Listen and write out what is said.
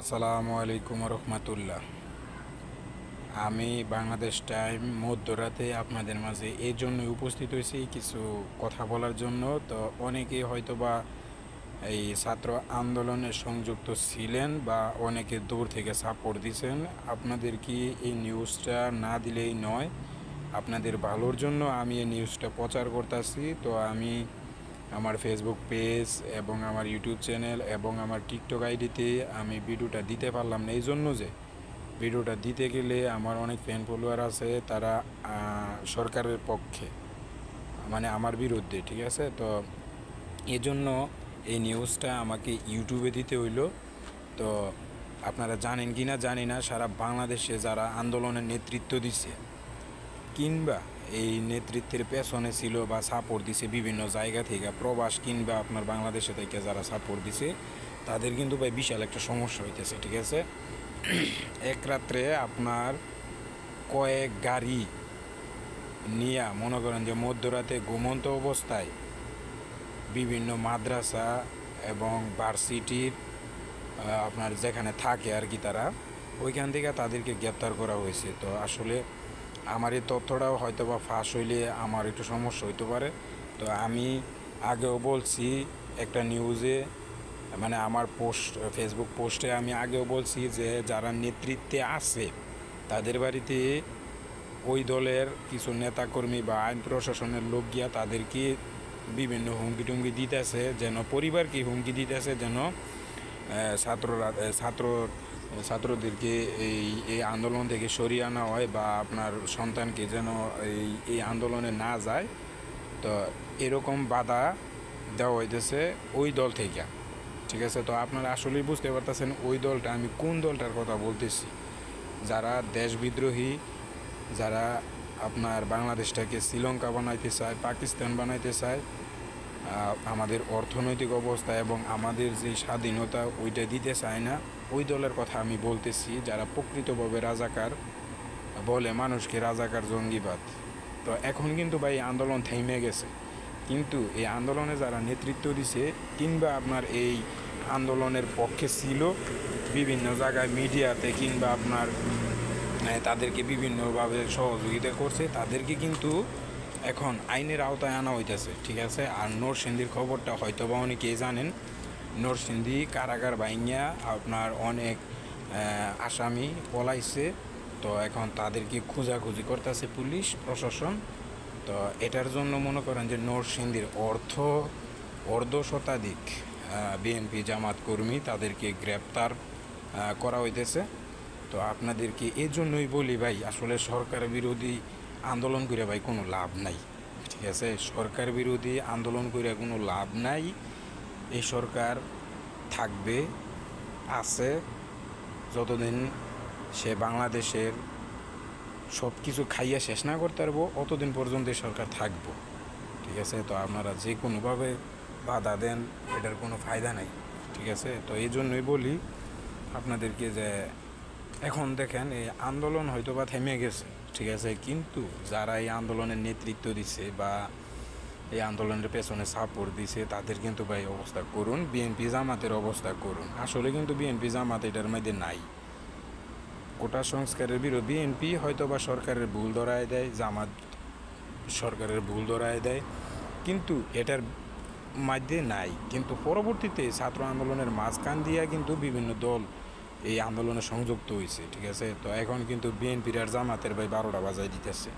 আসসালামু আলাইকুম রহমতুল্লাহ। আমি বাংলাদেশ টাইম মধ্যরাতে আপনাদের মাঝে এই জন্য উপস্থিত হয়েছি কিছু কথা বলার জন্য। তো অনেকেই হয়তো বা এই ছাত্র আন্দোলনে সংযুক্ত ছিলেন বা অনেকে দূর থেকে সাপোর্ট দিয়েছেন। আপনাদের কি এই নিউজটা না দিলেই নয়? আপনাদের ভালোর জন্য আমি এই নিউজটা প্রচার করতেছি। তো আমি আমার ফেসবুক পেজ এবং আমার ইউটিউব চ্যানেল এবং আমার টিকটক আইডিতে আমি ভিডিওটা দিতে পারলাম না। এই জন্য যে ভিডিওটা দিতে গেলে আমার অনেক ফ্যান ফলোয়ার আছে, তারা সরকারের পক্ষে মানে আমার বিরুদ্ধে, ঠিক আছে? তো এই জন্য এই নিউজটা আমাকে ইউটিউবে দিতে হইল। তো আপনারা জানেন কি না জানি না, সারা বাংলাদেশে যারা আন্দোলনের নেতৃত্ব দিছে, কিংবা এই নেতৃত্বের পেছনে ছিল বা সাপোর্ট দিছে বিভিন্ন জায়গা থেকে। প্রবাস কিংবা আপনার বাংলাদেশে থেকে যারা সাপোর্ট দিছে, তাদের কিন্তু ভাই বিশাল একটা সমস্যা হইতেছে, ঠিক আছে? এক রাত্রে আপনার কয়েক গাড়ি নিয়া মনে করেন যে মধ্যরাতে ঘুমন্ত অবস্থায় বিভিন্ন মাদ্রাসা এবং ভার্সিটির আপনার যেখানে থাকে আর কি তারা, ওইখান থেকে তাদেরকে গ্রেপ্তার করা হয়েছে। তো আসলে আমার এই তথ্যটাও হয়তো বা ফাঁস হইলে আমার একটু সমস্যা হইতে পারে। তো আমি আগেও বলছি একটা নিউজে মানে আমার পোস্ট ফেসবুক পোস্টে আমি আগেও বলছি যে যারা নেতৃত্বে আছে, তাদের বাড়িতে ওই দলের কিছু নেতাকর্মী বা আইন প্রশাসনের লোক গিয়া তাদেরকে বিভিন্ন হুমকি টুমকি দিতেছে, যেন পরিবারকে হুমকি দিতেছে, যেন ছাত্ররা ছাত্র ছাত্রদেরকে এই এই আন্দোলন থেকে সরিয়ে আনা হয় বা আপনার সন্তানকে যেন এই এই আন্দোলনে না যায়, তো এরকম বাধা দেওয়া হইতেছে ওই দল থেকে। ঠিক আছে? তো আপনারা আসলেই বুঝতে পারতেছেন ওই দলটা, আমি কোন দলটার কথা বলতেছি? যারা দেশবিদ্রোহী যারা আপনার বাংলাদেশটাকে শ্রীলঙ্কা বানাইতে চায়, পাকিস্তান বানাইতে চায় আমাদের অর্থনৈতিক অবস্থা এবং আমাদের যে স্বাধীনতা, ওইটা দিতে চায় না। ওই দলের কথা আমি বলতেছি, যারা প্রকৃতভাবে রাজাকার বলে মানুষকে রাজাকার জঙ্গিবাদ। তো এখন কিন্তু ভাই আন্দোলন থেমে গেছে। কিন্তু এই আন্দোলনে যারা নেতৃত্ব দিছে, কিংবা আপনার এই আন্দোলনের পক্ষে ছিল বিভিন্ন জায়গায় মিডিয়াতে, কিংবা আপনার তাদেরকে বিভিন্নভাবে সহযোগিতা করছে, তাদেরকে কিন্তু এখন আইনের আওতায় আনা হইতেছে, ঠিক আছে? আর নরসিংদীর খবরটা হয়তো বা অনেকেই জানেন? নরসিংদী কারাগার বাইঙ্গা আপনার অনেক আসামি পলাইছে। তো এখন তাদেরকে খোঁজাখুঁজি করতেছে পুলিশ, প্রশাসন। তো এটার জন্য মনে করেন যে নরসিংদীর অর্থ, অর্ধ শতাধিক বিএনপি জামাত কর্মী তাদেরকে গ্রেপ্তার করা হইতেছে। তো আপনাদেরকে এই জন্যই বলি ভাই, আসলে সরকার বিরোধী আন্দোলন করে ভাই কোনো লাভ নাই, ঠিক আছে? সরকার বিরোধী আন্দোলন করে কোনো লাভ নাই। এই সরকার থাকবে, আছে, যতদিন সে বাংলাদেশের সব কিছু খাইয়া শেষ না করতে পারব, অতদিন পর্যন্ত এই সরকার থাকব, ঠিক আছে? তো আপনারা যে কোনোভাবে বাধা দেন, এটার কোনো ফায়দা নাই, ঠিক আছে? তো এই জন্যই বলি আপনাদেরকে যে, এখন দেখেন এই আন্দোলন হয়তো বা থেমে গেছে। ঠিক আছে, কিন্তু যারা এই আন্দোলনের নেতৃত্ব দিছে বা এই আন্দোলনের পেছনে সাপোর্ট দিছে, তাদের কিন্তু ভাই অবস্থা করুন বিএনপি জামাতের অবস্থা করুন। আসলে কিন্তু বিএনপি জামাত এটার মধ্যে নাই। কোটা সংস্কারের বিরোধী বিএনপি হয়তো বা সরকারের ভুল ধরায় দেয়, জামাত সরকারের ভুল ধরায় দেয়, কিন্তু এটার মধ্যে নাই। কিন্তু পরবর্তীতে ছাত্র আন্দোলনের মাঝখান দিয়া কিন্তু বিভিন্ন দল এই আন্দোলনে সংযুক্ত হয়েছে ঠিক আছে? তো এখন কিন্তু বিএনপির আর জামাতের ভাই বারোটা বাজায় দিতেছে।